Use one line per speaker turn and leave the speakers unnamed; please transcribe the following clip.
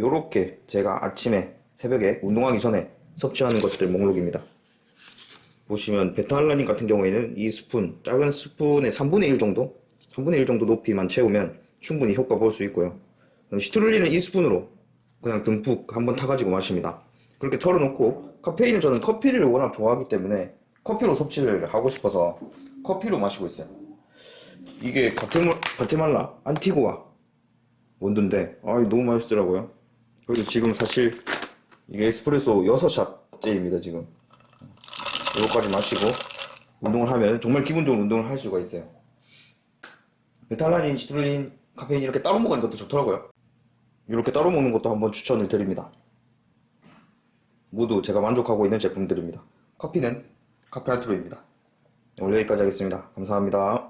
요렇게 제가 아침에 새벽에 운동하기 전에 섭취하는 것들 목록입니다. 보시면 베타알라닌 같은 경우에는 이 스푼, 작은 스푼의 3분의 1 정도? 3분의 1 정도 높이만 채우면 충분히 효과 볼 수 있고요. 시트룰린은 이 스푼으로 그냥 듬뿍 한번 타가지고 마십니다. 그렇게 털어놓고 카페인을 저는 커피를 워낙 좋아하기 때문에 커피로 섭취를 하고 싶어서 커피로 마시고 있어요. 이게 가테말라 안티구아 원두인데 아 너무 맛있더라고요. 그리고 지금 사실 이게 에스프레소 6샷째입니다 지금. 이거까지 마시고 운동을 하면 정말 기분 좋은 운동을 할 수가 있어요. 베탈라닌, 시트룰린, 카페인 이렇게 따로 먹는 것도 좋더라고요. 이렇게 따로 먹는 것도 한번 추천을 드립니다. 모두 제가 만족하고 있는 제품들입니다. 커피는 카페아트로입니다. 오늘 여기까지 하겠습니다. 감사합니다.